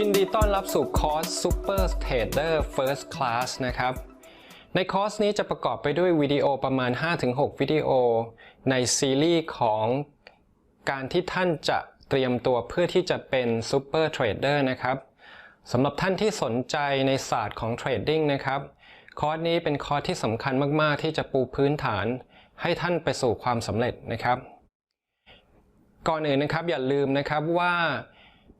ยินดีต้อนรับสู่คอร์ส Super Trader First Class นะครับ ในคอร์สนี้จะประกอบไปด้วยวิดีโอประมาณ 5-6 วิดีโอ ในซีรีส์ของการที่ท่านจะเตรียมตัวเพื่อที่จะเป็น Super Trader นะครับสำหรับท่านที่สนใจในศาสตร์ของเทรดดิ้งนะครับ คอร์สนี้เป็นคอร์สที่สำคัญมาก ๆ ที่จะปูพื้นฐาน ให้ท่านไปสู่ความสำเร็จนะครับ ก่อนอื่นนะครับอย่าลืมนะครับว่า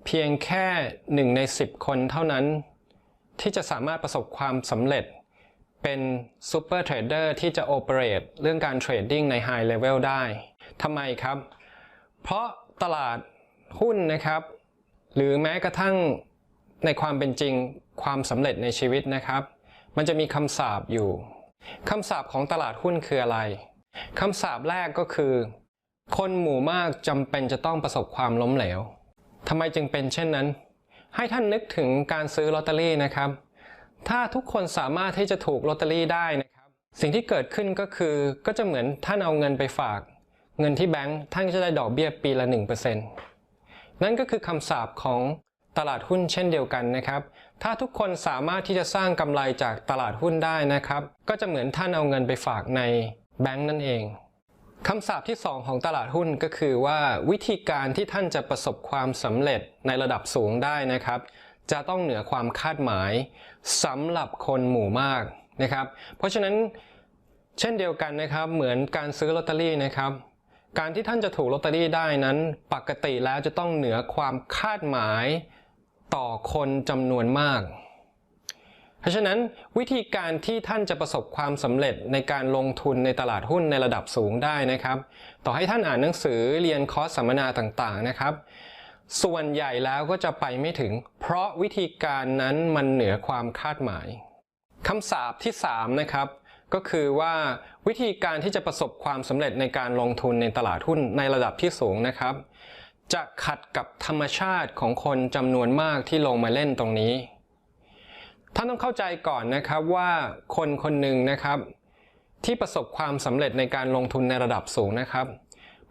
เพียงแค่หนึ่งใน 10 คนเท่านั้น ที่จะสามารถประสบความสำเร็จ เป็นซูเปอร์เทรดเดอร์ที่จะโอเปเรตเรื่องการเทรดดิ้งในไฮเลเวลได้ทำไมครับ เพราะตลาดหุ้นนะครับ หรือแม้กระทั่งในความเป็นจริงความสำเร็จในชีวิตนะครับ มันจะมีคำสาปอยู่คำสาปของตลาดหุ้นคืออะไรคำสาปแรกก็คือ คนหมู่มากจำเป็นจะต้องประสบความล้มเหลว ทำไมจึงเป็นเช่นนั้น ให้ท่านนึกถึงการซื้อลอตเตอรี่นะครับ ถ้าทุกคนสามารถที่จะถูกลอตเตอรี่ได้นะครับ สิ่งที่เกิดขึ้นก็คือก็จะเหมือนท่านเอาเงินไปฝาก เงินที่แบงก์ท่านจะได้ดอกเบี้ยปีละ 1%นั่นก็คือคำสาปของตลาดหุ้นเช่นเดียวกันนะครับ ถ้าทุกคนสามารถที่จะสร้างกำไรจากตลาดหุ้นได้นะครับ ก็จะเหมือนท่านเอาเงินไปฝากในแบงก์นั่นเอง คำสาปที่ 2 ของตลาดหุ้นก็คือว่าวิธีการที่ท่านจะประสบความสำเร็จในระดับสูงได้นะครับ จะต้องเหนือความคาดหมายสำหรับคนหมู่มากนะครับ เพราะฉะนั้นเช่นเดียวกันนะครับ เหมือนการซื้อลอตเตอรี่นะครับ การที่ท่านจะถูกลอตเตอรี่ได้นั้น ปกติแล้วจะต้องเหนือความคาดหมายต่อคนจำนวนมาก เพราะฉะนั้นวิธีการที่ท่านจะประสบความสำเร็จในการลงทุนในตลาดหุ้นในระดับสูงได้นะครับ ต่อให้ท่านอ่านหนังสือเรียนคอร์สสัมมนาต่างๆนะครับ ส่วนใหญ่แล้วก็จะไปไม่ถึง เพราะวิธีการนั้นมันเหนือความคาดหมายคำสาปที่ 3 นะครับ ก็คือว่าวิธีการที่จะประสบความสำเร็จในการลงทุนในตลาดหุ้นในระดับที่สูงนะครับ จะขัดกับธรรมชาติของคนจำนวนมากที่ลงมาเล่นตรงนี้ ท่านต้องเข้าใจก่อนนะครับว่าคนคนหนึ่งนะครับ ที่ประสบความสำเร็จในการลงทุนในระดับสูงนะครับ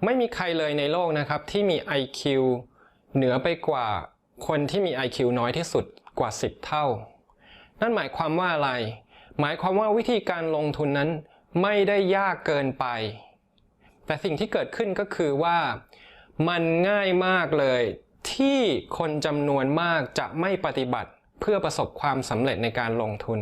ไม่มีใครเลยในโลกนะครับที่มี IQ เหนือไปกว่าคนที่มี IQ น้อยที่สุดกว่า 10 เท่า นั่นหมายความว่าอะไร หมายความว่าวิธีการลงทุนนั้นไม่ได้ยากเกินไป แต่สิ่งที่เกิดขึ้นก็คือว่ามันง่ายมากเลยที่คนจำนวนมากจะไม่ปฏิบัติ เพื่อประสบความสำเร็จในการลงทุน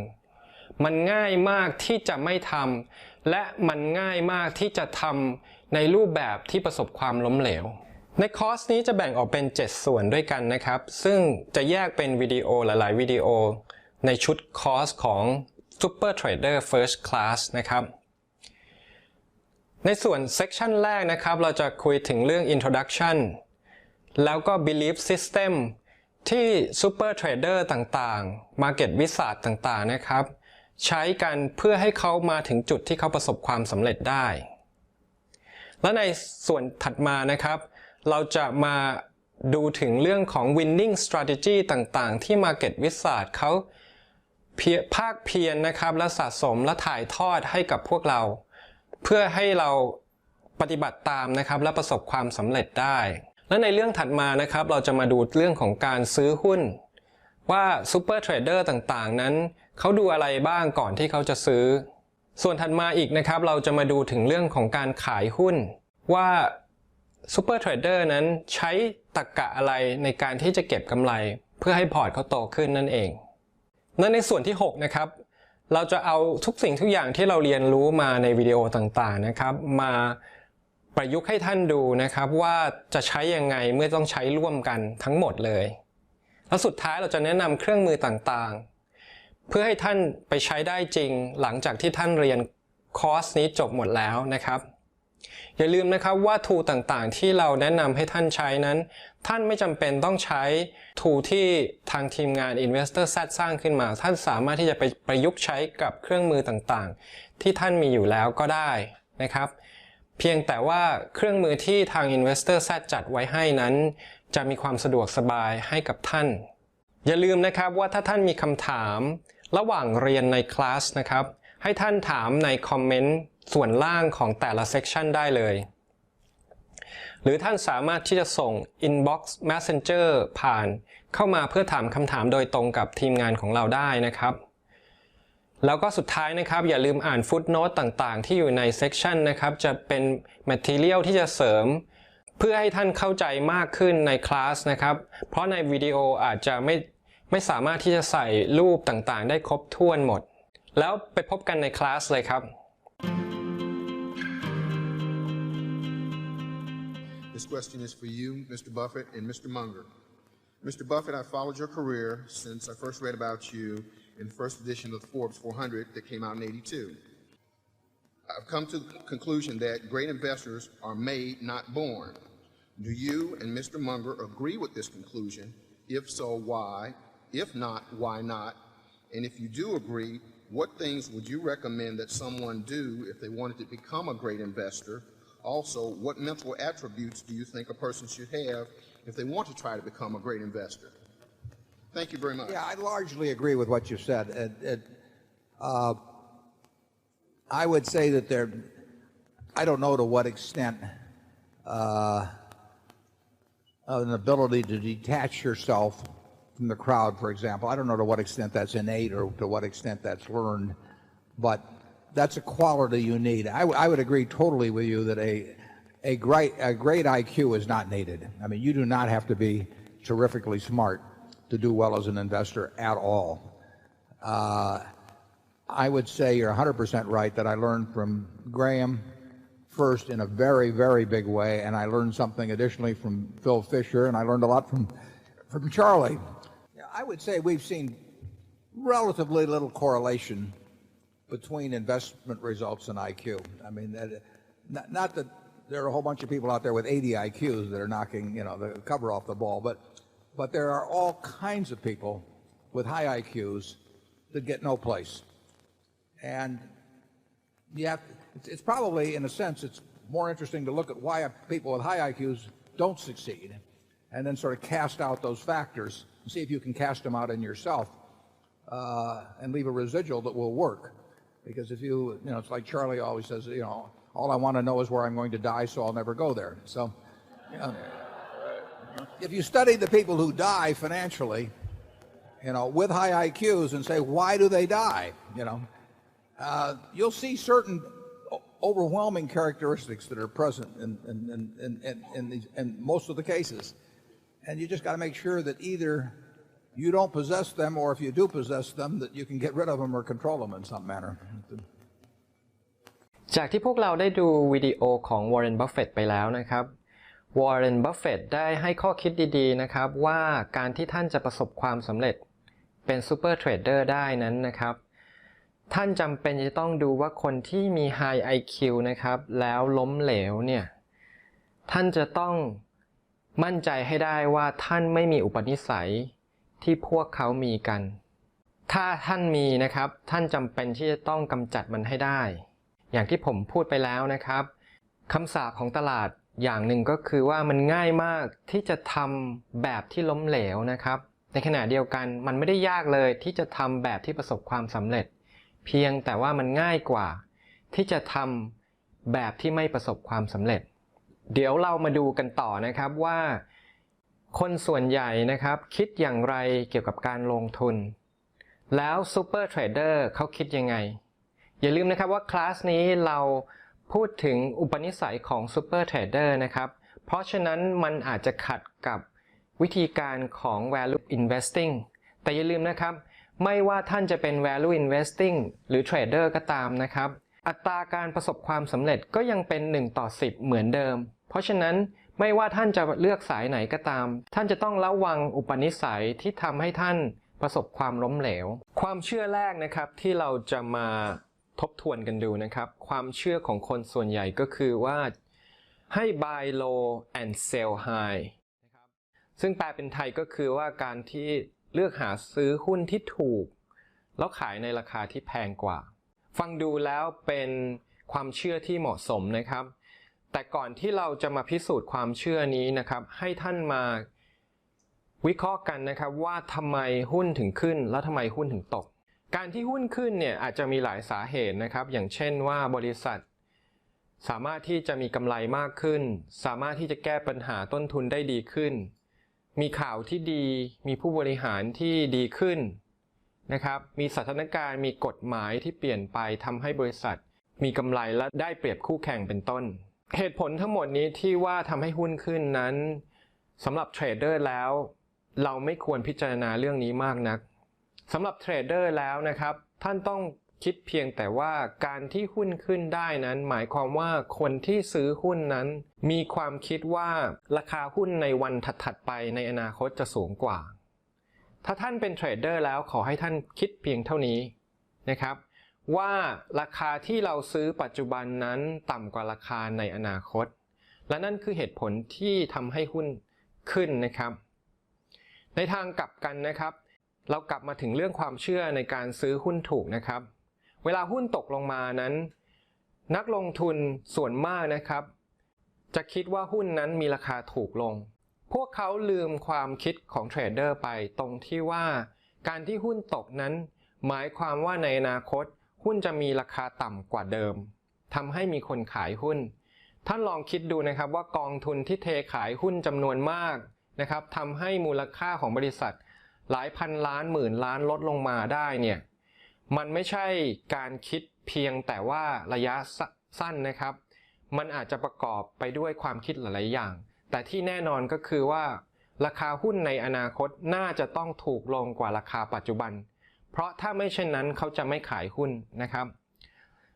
มันง่ายมากที่จะไม่ทำและมันง่ายมากที่จะทำในรูปแบบที่ประสบความล้มเหลว ในคอร์สนี้จะแบ่งออกเป็น 7 ส่วนด้วยกันนะครับ ซึ่งจะแยกเป็นวิดีโอหลาย ๆ วิดีโอ ในชุดคอร์สของ Super Trader First Class นะครับในส่วนเซกชันแรกนะครับ เราจะคุยถึงเรื่อง Introduction แล้วก็ Belief System ที่ Super Trader ต่างๆ Market Wizard ต่างๆนะครับ ใช้กันเพื่อให้เขามาถึงจุดที่เขาประสบความสำเร็จได้ และในส่วนถัดมานะครับ เราจะมาดูถึงเรื่องของ winning strategy ต่างๆ ที่ Market Wizard เขาเพียภาคเพียรนนะครับ และสะสมและถ่ายทอดให้กับพวกเรา เพื่อให้เราปฏิบัติตามนะครับ และประสบความสำเร็จได้ และในเรื่องถัดมานะครับ เราจะมาดูเรื่องของการซื้อหุ้น ว่าซูเปอร์เทรดเดอร์ต่างๆ นั้น เขาดูอะไรบ้างก่อนที่เขาจะซื้อ ส่วนถัดมาอีกนะครับ เราจะมาดูถึงเรื่องของการขายหุ้น ว่าซูเปอร์เทรดเดอร์นั้นใช้ตรกกะอะไรในการที่จะเก็บกำไร เพื่อให้พอร์ตเขาโตขึ้นนั่นเองและในส่วนที่ 6 นะครับ เราจะเอาทุกสิ่งทุกอย่างที่เราเรียนรู้มาในวิดีโอต่างๆนะครับ มา ประยุกต์ให้ท่านดูนะครับว่าจะใช้ยังไงเมื่อต้องใช้ร่วมกันทั้งหมดเลย แล้วสุดท้ายเราจะแนะนำเครื่องมือต่างๆ เพื่อให้ท่านไปใช้ได้จริงหลังจากที่ท่านเรียนคอร์สนี้จบหมดแล้วนะครับ อย่าลืมนะครับว่าทูต่างๆ ที่เราแนะนำให้ท่านใช้นั้น ท่านไม่จำเป็นต้องใช้ทูที่ทางทีมงาน Investor Z สร้างขึ้นมา ท่านสามารถที่จะไปประยุกต์ใช้กับเครื่องมือต่างๆ ที่ท่านมีอยู่แล้วก็ได้นะครับ เพียงแต่ว่าเครื่องมือที่ทาง Investor Z จัดไว้ให้นั้น จะมีความสะดวกสบายให้กับท่าน อย่าลืมนะครับว่าถ้าท่านมีคำถาม ระหว่างเรียนในคลาสนะครับ ให้ท่านถามในคอมเมนต์ส่วนล่างของแต่ละเซกชันได้เลย หรือท่านสามารถที่จะส่ง inbox messenger ผ่าน เข้ามาเพื่อถามคำถามโดยตรงกับทีมงานของเราได้นะครับ แล้วก็สุดท้ายนะครับ อย่าลืมอ่านฟุตโนตต่างๆ ที่อยู่ในเซ c ชันนะครับ จะเป็น material ที่จะเสริม เพื่อให้ท่านเข้าใจมากขึ้นในคลาสนะครับ เพราะในวิดีโออาจจะไม่ไม่สามารถที่จะใส่รูปต่างๆ ได้ครบถ้วนหมด แล้วไปพบกันในคลาสเลยครับ This question is for you, Mr. Buffett and Mr. Munger. Mr. Buffett, I followed your career since I first read about you in the first edition of the Forbes 400 that came out in 82. I've come to the conclusion that great investors are made, not born. Do you and Mr. Munger agree with this conclusion? If so, why? If not, why not? And if you do agree, what things would you recommend that someone do if they wanted to become a great investor? Also, what mental attributes do you think a person should have if they want to try to become a great investor? Thank you very much. Yeah, I largely agree with what you said. It, it, uh, I would say that there, I don't know to what extent uh, an ability to detach yourself from the crowd, for example. I don't know to what extent that's innate or to what extent that's learned, but that's a quality you need. I, would agree totally with you that a, a, great, a great IQ is not needed. I mean, you do not have to be terrifically smart to do well as an investor at all. Uh, I would say you're 100% right that I learned from Graham first in a very, very big way, and I learned something additionally from Phil Fisher, and I learned a lot from, from Charlie. I would say we've seen relatively little correlation between investment results and IQ. I mean, that, not, not that there are a whole bunch of people out there with 80 IQs that are knocking, you know, the cover off the ball, but, but there are all kinds of people with high IQs that get no place. And it's, it's probably, in a sense, it's more interesting to look at why people with high IQs don't succeed and then sort of cast out those factors and see if you can cast them out in yourself uh, and leave a residual that will work. Because if you, you know, it's like Charlie always says, you know, all I want to know is where I'm going to die, so I'll never go there. So, you know, if you study the people who die financially, you know, with high IQs and say, why do they die? You know, uh, you'll see certain o- overwhelming characteristics that are present in, in, in, in, in, in, these, in most of the cases. And you just got to make sure that either you don't possess them or if you do possess them, that you can get rid of them or control them in some manner. จากที่พวกเราได้ดูวิดีโอของ Warren Buffett ไปแล้วนะครับ Warren Buffett ได้ให้ข้อคิดดีๆนะครับว่าการที่ท่านจะประสบความสำเร็จเป็นซูเปอร์เทรดเดอร์ได้นั้นนะครับ ท่านจำเป็นจะต้องดูว่าคนที่มี High IQ นะครับ แล้วล้มเหลวเนี่ย ท่านจะต้องมั่นใจให้ได้ว่าท่านไม่มีอุปนิสัยที่พวกเขามีกัน ถ้าท่านมีนะครับ ท่านจำเป็นที่จะต้องกำจัดมันให้ได้ อย่างที่ผมพูดไปแล้วนะครับคำสาปของตลาด อย่างหนึ่งก็คือว่ามันง่ายมากที่จะทำแบบที่ล้มเหลวนะครับ ในขณะเดียวกันมันไม่ได้ยากเลยที่จะทำแบบที่ประสบความสำเร็จ เพียงแต่ว่ามันง่ายกว่า ที่จะทำแบบที่ไม่ประสบความสำเร็จ เดี๋ยวเรามาดูกันต่อนะครับว่า คนส่วนใหญ่นะครับ คิดอย่างไรเกี่ยวกับการลงทุน แล้วซูเปอร์เทรดเดอร์เขาคิดยังไง อย่าลืมนะครับว่าคลาสนี้เรา พูดถึงอุปนิสัยของซูเปอร์เทรดเดอร์นะครับ เพราะฉะนั้นมันอาจจะขัดกับวิธีการของ value investing แต่อย่าลืมนะครับ ไม่ว่าท่านจะเป็น value investing หรือเทรดเดอร์ก็ตามนะครับ อัตราการประสบความสำเร็จก็ยังเป็น 1 ต่อ 10 เหมือนเดิม เพราะฉะนั้นไม่ว่าท่านจะเลือกสายไหนก็ตาม ท่านจะต้องระวังอุปนิสัยที่ทำให้ท่านประสบความล้มเหลว ความเชื่อแรกนะครับที่เราจะมา ทบทวนกันดูนะครับ ความเชื่อของคนส่วนใหญ่ก็คือว่าให้ buy low and sell high นะครับซึ่งแปลเป็นไทยก็คือว่าการที่เลือกหาซื้อหุ้นที่ถูก แล้วขายในราคาที่แพงกว่า ฟังดูแล้วเป็นความเชื่อที่เหมาะสมนะครับ แต่ก่อนที่เราจะมาพิสูจน์ความเชื่อนี้นะครับ ให้ท่านมาวิเคราะห์กันนะครับว่าทำไมหุ้นถึงขึ้น แล้วทำไมหุ้นถึงตก การที่หุ้นขึ้นเนี่ยอาจจะมีหลายสาเหตุนะครับ อย่างเช่นว่าบริษัท สามารถที่จะมีกำไรมากขึ้น สามารถที่จะแก้ปัญหาต้นทุนได้ดีขึ้น มีข่าวที่ดี มีผู้บริหารที่ดีขึ้นนะครับ มีสถานการณ์มีกฎหมายที่เปลี่ยนไปทำให้บริษัท มีกำไรและได้เปรียบคู่แข่งเป็นต้น เหตุผลทั้งหมดนี้ที่ว่าทำให้หุ้นขึ้นนั้นสำหรับเทรดเดอร์แล้ว เราไม่ควรพิจารณาเรื่องนี้มากนัก สำหรับเทรดเดอร์แล้วนะครับ ท่านต้องคิดเพียงแต่ว่าการที่หุ้นขึ้นได้นั้น หมายความว่าคนที่ซื้อหุ้นนั้น มีความคิดว่าราคาหุ้นในวันถัดๆไปในอนาคตจะสูงกว่า ถ้าท่านเป็นเทรดเดอร์แล้วขอให้ท่านคิดเพียงเท่านี้นะครับ ว่าราคาที่เราซื้อปัจจุบันนั้นต่ำกว่าราคาในอนาคต และนั่นคือเหตุผลที่ทำให้หุ้นขึ้นนะครับ ในทางกลับกันนะครับ เรากลับมาถึงเรื่องความเชื่อในการซื้อหุ้นถูกนะครับ เวลาหุ้นตกลงมานั้น นักลงทุนส่วนมากนะครับ จะคิดว่าหุ้นนั้นมีราคาถูกลง พวกเขาลืมความคิดของเทรดเดอร์ไปตรงที่ว่าการที่หุ้นตกนั้น หมายความว่าในอนาคต หุ้นจะมีราคาต่ำกว่าเดิมทำให้มีคนขายหุ้น ท่านลองคิดดูนะครับว่ากองทุนที่เทขายหุ้นจำนวนมากนะครับทำให้มูลค่าของบริษัท หลายพันล้านหมื่นล้านลดลงมาได้เนี่ยมันไม่ใช่การคิดเพียงแต่ว่าระยะสั้นนะครับ มันอาจจะประกอบไปด้วยความคิดหลาย ๆ อย่าง แต่ที่แน่นอนก็คือว่า ราคาหุ้นในอนาคตน่าจะต้องถูกลงกว่าราคาปัจจุบัน เพราะถ้าไม่เช่นนั้นเขาจะไม่ขายหุ้นนะครับ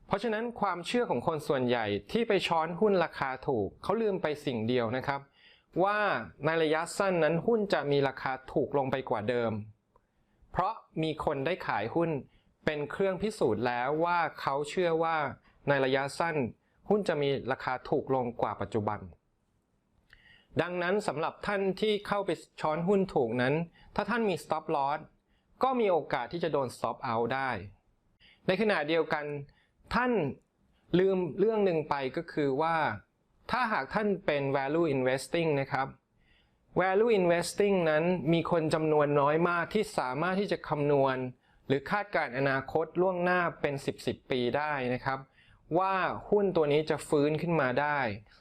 เพราะฉะนั้นความเชื่อของคนส่วนใหญ่ที่ไปช้อนหุ้นราคาถูก เขาลืมไปสิ่งเดียวนะครับ ว่าในระยะสั้นนั้นหุ้นจะมีราคาถูกลงไปกว่าเดิม เพราะมีคนได้ขายหุ้นเป็นเครื่องพิสูจน์แล้วว่าเขาเชื่อว่าในระยะสั้น หุ้นจะมีราคาถูกลงกว่าปัจจุบัน ดังนั้นสำหรับท่านที่เข้าไปช้อนหุ้นถูกนั้น ถ้าท่านมี stop loss ก็มีโอกาสที่จะโดน stop out ได้ ในขณะเดียวกัน ท่านลืมเรื่องหนึ่งไปก็คือว่า ถ้าหากท่านเป็น value investing นะครับ value investing นั้นมีคนจำนวนน้อยมากที่สามารถที่จะคำนวณ หรือคาดการณ์อนาคตล่วงหน้าเป็น 10 10 ปีได้นะครับ ว่าหุ้นตัวนี้จะฟื้นขึ้นมาได้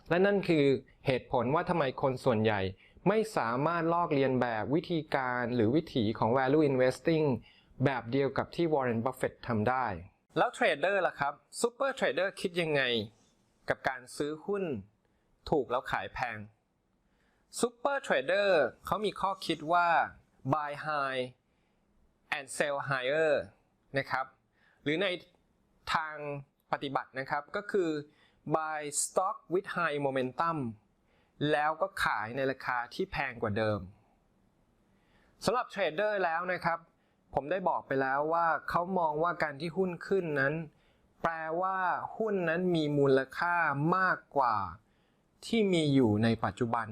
และนั่นคือเหตุผลว่าทำไมคนส่วนใหญ่ ไม่สามารถลอกเลียนแบบวิธีการหรือวิถีของ value investing แบบเดียวกับที่ Warren Buffett ทำได้ แล้วเทรดเดอร์ล่ะครับซูเปอร์เทรดเดอร์คิดยังไง กับการซื้อหุ้น ถูกแล้วขายแพงซูเปอร์เทรดเดอร์เขามีข้อคิดว่า buy high and sell higher นะครับ หรือในทางปฏิบัตินะครับก็คือ buy stock with high momentum แล้วก็ขายในราคาที่แพงกว่าเดิมสำหรับเทรดเดอร์แล้วนะครับ ผมได้บอกไปแล้วว่าเขามองว่าการที่หุ้นขึ้นนั้น แปลว่าหุ้นนั้นมีมูลค่ามากกว่า ที่มีอยู่ในปัจจุบัน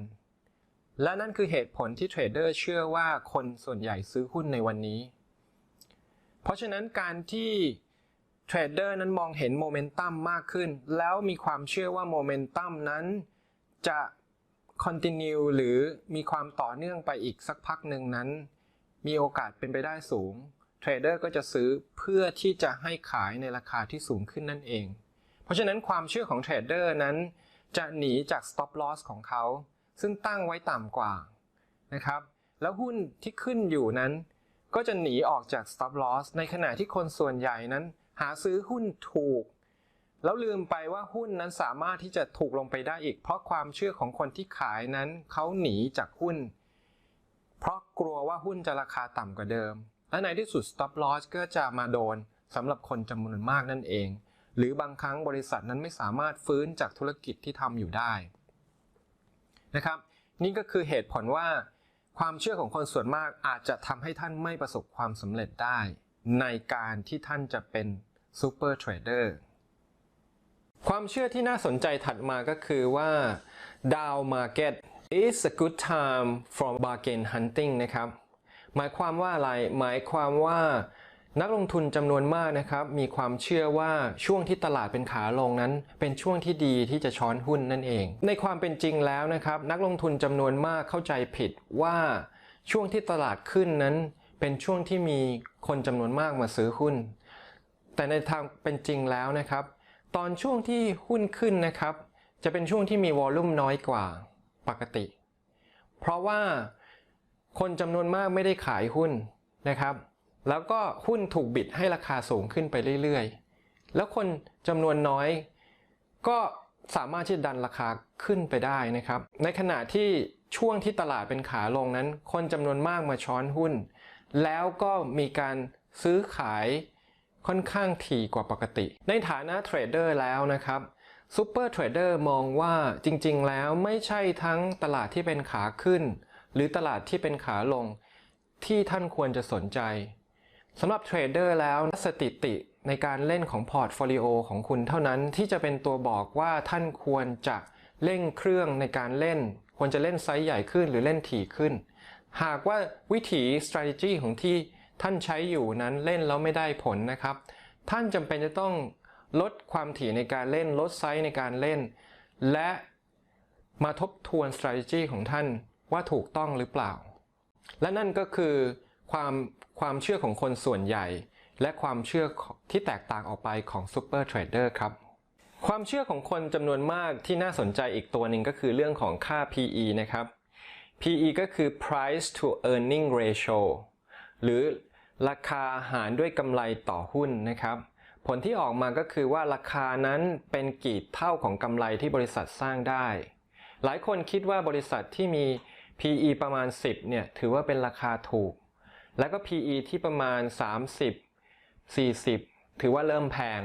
และนั่นคือเหตุผลที่เทรดเดอร์เชื่อว่าคนส่วนใหญ่ซื้อหุ้นในวันนี้ เพราะฉะนั้นการที่เทรดเดอร์นั้นมองเห็นโมเมนตัมมากขึ้น แล้วมีความเชื่อว่าโมเมนตัมนั้นจะ continue หรือมีความต่อเนื่องไปอีกสักพักหนึ่งนั้น มีโอกาสเป็นไปได้สูงเทรดเดอร์ก็จะซื้อเพื่อที่จะให้ขายในราคาที่สูงขึ้นนั่นเอง เพราะฉะนั้นความเชื่อของเทรดเดอร์นั้น จะหนีจาก stop loss ของเขา ซึ่งตั้งไว้ต่ำกว่านะครับ แล้วหุ้นที่ขึ้นอยู่นั้น ก็จะหนีออกจาก stop loss ในขณะที่คนส่วนใหญ่นั้น หาซื้อหุ้นถูก แล้วลืมไปว่าหุ้นนั้นสามารถที่จะถูกลงไปได้อีก เพราะความเชื่อของคนที่ขายนั้นเขาหนีจากหุ้น เพราะกลัวว่าหุ้นจะราคาต่ำกว่าเดิม และในที่สุด stop loss ก็จะมาโดนสำหรับคนจำนวนมากนั่นเอง หรือบางครั้งบริษัทนั้นไม่สามารถฟื้นจากธุรกิจที่ทำอยู่ได้นะครับ นี่ก็คือเหตุผลว่า ความเชื่อของคนส่วนมากอาจจะทำให้ท่านไม่ประสบความสำเร็จได้ ในการที่ท่านจะเป็นซูเปอร์เทรดเดอร์ความเชื่อที่น่าสนใจถัดมาก็คือว่า down market is a good time for bargain hunting นะครับ หมายความว่าอะไร หมายความว่า นักลงทุนจำนวนมากนะครับมีความเชื่อว่าช่วงที่ตลาดเป็นขาลงนั้น เป็นช่วงที่ดีที่จะช้อนหุ้นนั่นเอง ในความเป็นจริงแล้วนะครับนักลงทุนจำนวนมากเข้าใจผิดว่าช่วงที่ตลาดขึ้นนั้น เป็นช่วงที่มีคนจำนวนมากมาซื้อหุ้น แต่ในทางเป็นจริงแล้วนะครับ ตอนช่วงที่หุ้นขึ้นนะครับ จะเป็นช่วงที่มีวอลลุ่มน้อยกว่าปกติ เพราะว่าคนจำนวนมากไม่ได้ขายหุ้นนะครับ แล้วก็หุ้นถูกบิดให้ราคาสูงขึ้นไปเรื่อยๆ แล้วคนจำนวนน้อย ก็สามารถที่จะดันราคาขึ้นไปได้นะครับ ในขณะที่ช่วงที่ตลาดเป็นขาลงนั้น คนจำนวนมากมาช้อนหุ้น แล้วก็มีการซื้อขายค่อนข้างถี่กว่าปกติ ในฐานะเทรดเดอร์แล้วนะครับซูเปอร์เทรดเดอร์มองว่าจริงๆ แล้วไม่ใช่ทั้งตลาดที่เป็นขาขึ้น หรือตลาดที่เป็นขาลง ที่ท่านควรจะสนใจ สำหรับเทรดเดอร์แล้วสถิติในการเล่นของพอร์ตโฟลิโอของคุณเท่านั้นที่จะเป็นตัวบอกว่าท่านควรจะเร่งเครื่องในการเล่น ควรจะเล่นไซส์ใหญ่ขึ้นหรือเล่นถี่ขึ้น หากว่าวิถี strategy ของที่ท่านใช้อยู่นั้นเล่นแล้วไม่ได้ผลนะครับ ท่านจำเป็นจะต้องลดความถี่ในการเล่น ลดไซส์ในการเล่น และมาทบทวน strategy ของท่านว่าถูกต้องหรือเปล่า และนั่นก็คือความ ความเชื่อของคนส่วนใหญ่ และความเชื่อที่แตกต่างออกไปของ Super Trader ครับความเชื่อของคนจำนวนมากที่น่าสนใจอีกตัวหนึ่งก็คือเรื่องของค่า PE นะครับ PE ก็คือ price to earning ratio หรือราคาหารด้วยกำไรต่อหุ้นนะครับ ผลที่ออกมาก็คือว่าราคานั้นเป็นกี่เท่าของกำไรที่บริษัทสร้างได้ หลายคนคิดว่าบริษัทที่มี PE ประมาณ 10เนี่ยถือว่าเป็นราคาถูก แล้วก็ PE ที่ประมาณ 30 40 ถือว่าเริ่มแพง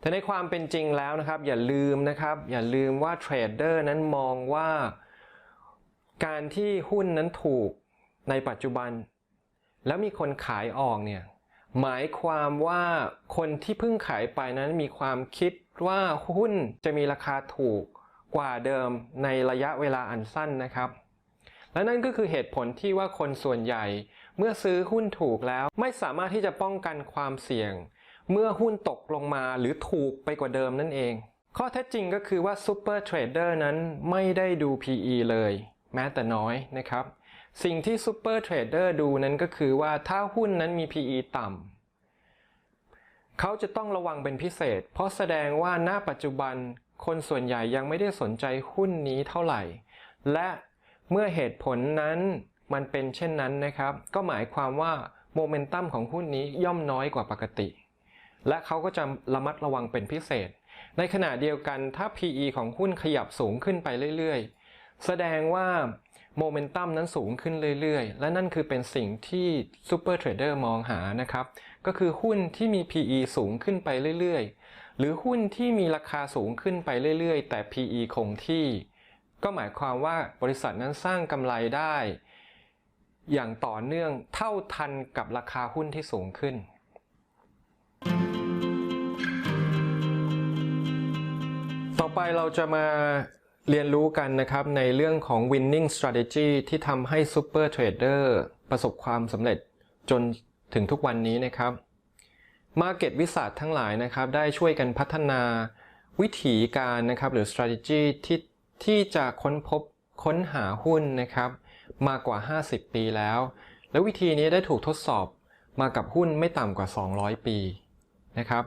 แต่ในความเป็นจริงแล้วนะครับ อย่าลืมนะครับ อย่าลืมว่าเทรดเดอร์นั้นมองว่า การที่หุ้นนั้นถูกในปัจจุบัน แล้วมีคนขายออกเนี่ยหมายความว่าคนที่เพิ่งขายไปนั้นมีความคิดว่าหุ้นจะมีราคาถูกกว่าเดิมในระยะเวลาอันสั้นนะครับ และนั่นก็คือเหตุผลที่ว่าคนส่วนใหญ่ เมื่อซื้อหุ้นถูกแล้วไม่สามารถที่จะป้องกันความเสี่ยง เมื่อหุ้นตกลงมาหรือถูกไปกว่าเดิมนั่นเอง ข้อเท็จจริงก็คือว่าซูเปอร์เทรดเดอร์นั้นไม่ได้ดู PE เลย แม้แต่น้อยนะครับ สิ่งที่ซูเปอร์เทรดเดอร์ดูนั้นก็คือว่าถ้าหุ้นนั้นมี PE ต่ำเขาจะต้องระวังเป็นพิเศษ เพราะแสดงว่าณปัจจุบันคนส่วนใหญ่ยังไม่ได้สนใจหุ้นนี้เท่าไหร่ และเมื่อเหตุผลนั้น มันเป็นเช่นนั้นนะครับ ก็หมายความว่าโมเมนตัมของหุ้นนี้ย่อมน้อยกว่าปกติ และเขาก็จะระมัดระวังเป็นพิเศษ ในขณะเดียวกันถ้า PE ของหุ้นขยับสูงขึ้นไปเรื่อยๆ แสดงว่าโมเมนตัมนั้นสูงขึ้นเรื่อยๆ และนั่นคือเป็นสิ่งที่ซูเปอร์เทรดเดอร์มองหานะครับ ก็คือหุ้นที่มี PE สูงขึ้นไปเรื่อยๆ หรือหุ้นที่มีราคาสูงขึ้นไปเรื่อยๆ แต่ PE คงที่ ก็หมายความว่าบริษัทนั้นสร้างกำไรได้ อย่างต่อเนื่องเท่าทันกับราคาหุ้นที่สูงขึ้น ต่อไปเราจะมาเรียนรู้กันนะครับในเรื่องของ winning strategy ที่ทำให้ super trader ประสบความสำเร็จจนถึงทุกวันนี้นะครับ Market วิสัททั้งหลายนะครับได้ช่วยกันพัฒนาวิธีการนะครับหรือ strategy ที่ที่จะค้นพบค้นหาหุ้นนะครับ มากว่า 50 ปีแล้ว และวิธีนี้ได้ถูกทดสอบมากับหุ้นไม่ต่ำกว่า 200 ปีนะครับ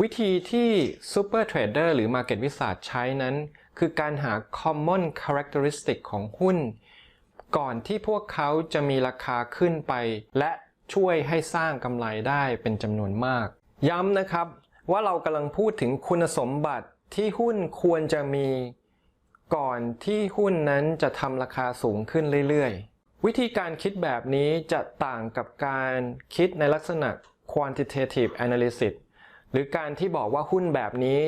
วิธีที่ Super Trader หรือ Market Wizard ใช้นั้น คือการหา Common Characteristic ของหุ้น ก่อนที่พวกเขาจะมีราคาขึ้นไป และช่วยให้สร้างกำไรได้เป็นจำนวนมาก ย้ำนะครับว่าเรากำลังพูดถึงคุณสมบัติที่หุ้นควรจะมี ก่อนที่หุ้นนั้นจะทำราคาสูงขึ้นเรื่อยๆ วิธีการคิดแบบนี้จะต่างกับการคิดในลักษณะ quantitative analysis หรือการที่บอกว่าหุ้นแบบนี้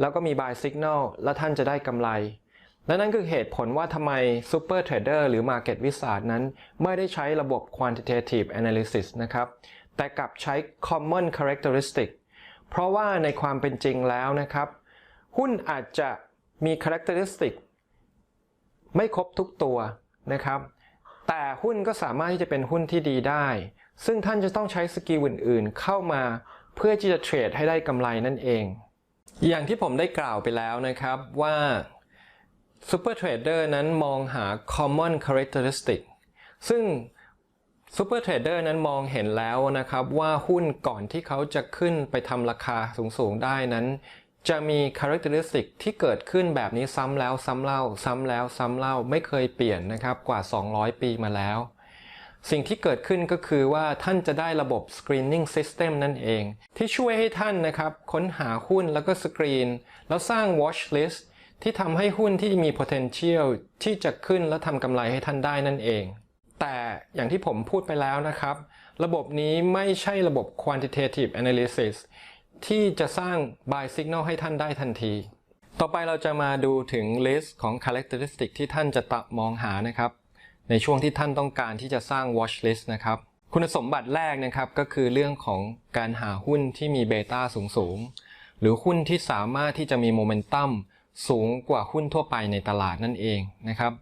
แล้วก็มี buy signal แล้วท่านจะได้กำไร และนั่นคือเหตุผลว่าทำไม super trader หรือ market wizard นั้น ไม่ได้ใช้ระบบ quantitative analysis นะครับ แต่กลับใช้ common characteristic เพราะว่าในความเป็นจริงแล้วนะครับ หุ้นอาจจะ มี characteristic ไม่ครบทุกตัวนะครับ แต่หุ้นก็สามารถที่จะเป็นหุ้นที่ดีได้ ซึ่งท่านจะต้องใช้สกิลอื่นๆ เข้ามาเพื่อที่จะเทรดให้ได้กำไรนั่นเอง อย่างที่ผมได้กล่าวไปแล้วนะครับว่า Super Trader นั้นมองหา common characteristic ซึ่งซูเปอร์เทรดเดอร์นั้นมองเห็นแล้วนะครับว่าหุ้นก่อนที่เขาจะขึ้นไปทำราคาสูงๆได้นั้น จะมีคุณลักษณะที่เกิดขึ้นแบบนี้ซ้ำแล้วซ้ำเล่า ซ้ำแล้วซ้ำเล่าไม่เคยเปลี่ยนนะครับกว่า 200 ปีมาแล้ว สิ่งที่เกิดขึ้นก็คือว่าท่านจะได้ระบบ screening system นั่นเอง ที่ช่วยให้ท่านนะครับ ค้นหาหุ้นแล้วก็สกรีน แล้วสร้าง watch list ที่ทำให้หุ้นที่มี potential ที่จะขึ้นและทำกำไรให้ท่านได้นั่นเอง แต่อย่างที่ผมพูดไปแล้วนะครับ ระบบนี้ไม่ใช่ระบบ quantitative analysis ที่จะสร้าง buy signal ให้ท่านได้ทันที ต่อไปเราจะมาดูถึง list ของ characteristic ที่ท่านจะตะมองหานะครับ ในช่วงที่ท่านต้องการที่จะสร้าง watch list นะครับ คุณสมบัติแรกนะครับก็คือเรื่องของการหาหุ้นที่มีเบต้าสูงๆหรือหุ้นที่สามารถที่จะมีโมเมนตัมสูงกว่าหุ้นทั่วไปในตลาดนั่นเองนะครับ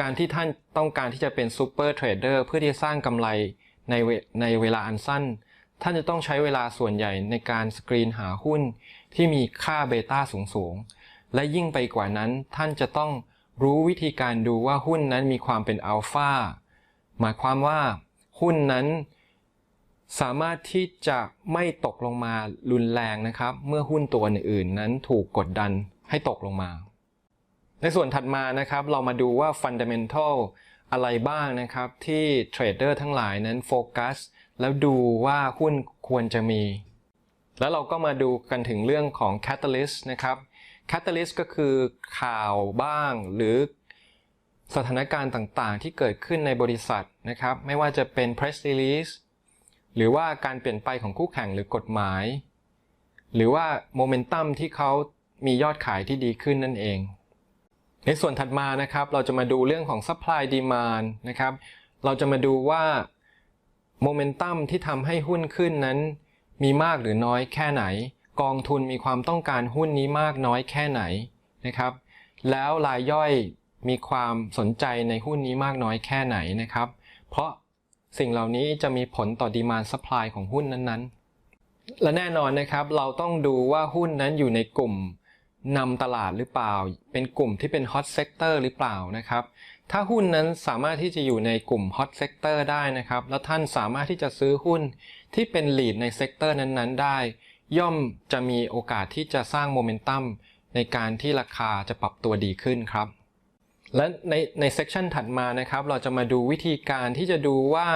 การที่ท่านต้องการที่จะเป็นซูเปอร์เทรดเดอร์เพื่อที่จะสร้างกำไรในในเวลาอันสั้น ท่านจะต้องใช้เวลาส่วนใหญ่ในการสกรีนหาหุ้นที่มีค่าเบต้าสูงๆ และยิ่งไปกว่านั้นท่านจะต้องรู้วิธีการดูว่าหุ้นนั้นมีความเป็นอัลฟาหมายความว่าหุ้นนั้นสามารถที่จะไม่ตกลงมารุนแรงนะครับ เมื่อหุ้นตัวอื่นๆนั้นถูกกดดันให้ตกลงมา ในส่วนถัดมานะครับ เรามาดูว่า Fundamental อะไรบ้างนะครับ ที่เทรดเดอร์ทั้งหลายนั้นโฟกัส แล้วดูว่าหุ้นควรจะมี แล้วเราก็มาดูกันถึงเรื่องของ Catalyst นะครับ Catalyst ก็คือข่าวบ้างหรือสถานการณ์ต่างๆ ที่เกิดขึ้นในบริษัทนะครับ ไม่ว่าจะเป็น press release หรือว่าการเปลี่ยนไปของคู่แข่งหรือกฎหมาย หรือว่าโมเมนตัมที่เขามียอดขายที่ดีขึ้นนั่นเอง ในส่วนถัดมานะครับ เราจะมาดูเรื่องของ supply demand นะครับ เราจะมาดูว่า โมเมนตัมที่ทำให้หุ้นขึ้นนั้น มีมากหรือน้อยแค่ไหน กองทุนมีความต้องการหุ้นนี้มากน้อยแค่ไหนนะครับ แล้วรายย่อยมีความสนใจในหุ้นนี้มากน้อยแค่ไหนนะครับ เพราะสิ่งเหล่านี้จะมีผลต่อดีมานซัพพลายของหุ้นนั้นๆ และแน่นอนนะครับ เราต้องดูว่าหุ้นนั้นอยู่ในกลุ่มนำตลาดหรือเปล่า เป็นกลุ่มที่เป็นฮอตเซกเตอร์หรือเปล่านะครับ ถ้าหุ้นนั้นสามารถที่จะอยู่ในกลุ่มฮอตเซกเตอร์ได้นะครับ แล้วท่านสามารถที่จะซื้อหุ้นที่เป็นลีดในเซกเตอร์นั้นๆ ได้ ย่อมจะมีโอกาสที่จะสร้างโมเมนตัมในการที่ราคาจะปรับตัวดีขึ้นครับ และในในเซกชันถัดมานะครับ เราจะมาดูวิธีการที่จะดูว่า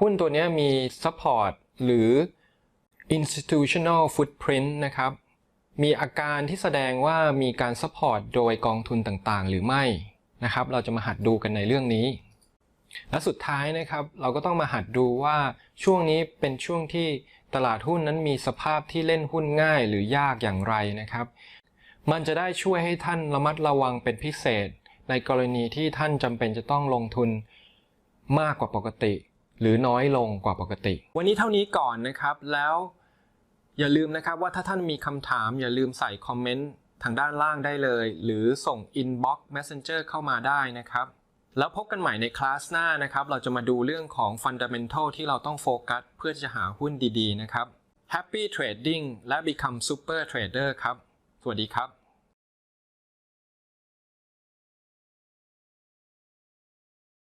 หุ้นตัวนี้มี support หรือ institutional footprint นะครับ มีอาการที่แสดงว่ามีการ support โดยกองทุนต่างๆ หรือไม่ นะครับ เราจะมาหัดดูกันในเรื่องนี้ และสุดท้ายนะครับเราก็ต้องมาหัดดูว่าช่วงนี้เป็นช่วงที่ตลาดหุ้นนั้นมีสภาพที่เล่นหุ้นง่ายหรือยากอย่างไรนะครับ มันจะได้ช่วยให้ท่านระมัดระวังเป็นพิเศษ ในกรณีที่ท่านจำเป็นจะต้องลงทุนมากกว่าปกติ หรือน้อยลงกว่าปกติ วันนี้เท่านี้ก่อนนะครับแล้ว อย่าลืมนะครับว่าถ้าท่านมีคำถามอย่าลืมใส่คอมเมนต์ ทางด้านล่างได้เลย หรือส่ง inbox messenger เข้ามาได้นะครับ แล้วพบกันใหม่ในคลาสหน้านะครับ เราจะมาดูเรื่องของ fundamental ที่เราต้องโฟกัสเพื่อจะหาหุ้นดีๆนะครับ Happy Trading และ Become Super Trader ครับ สวัสดีครับ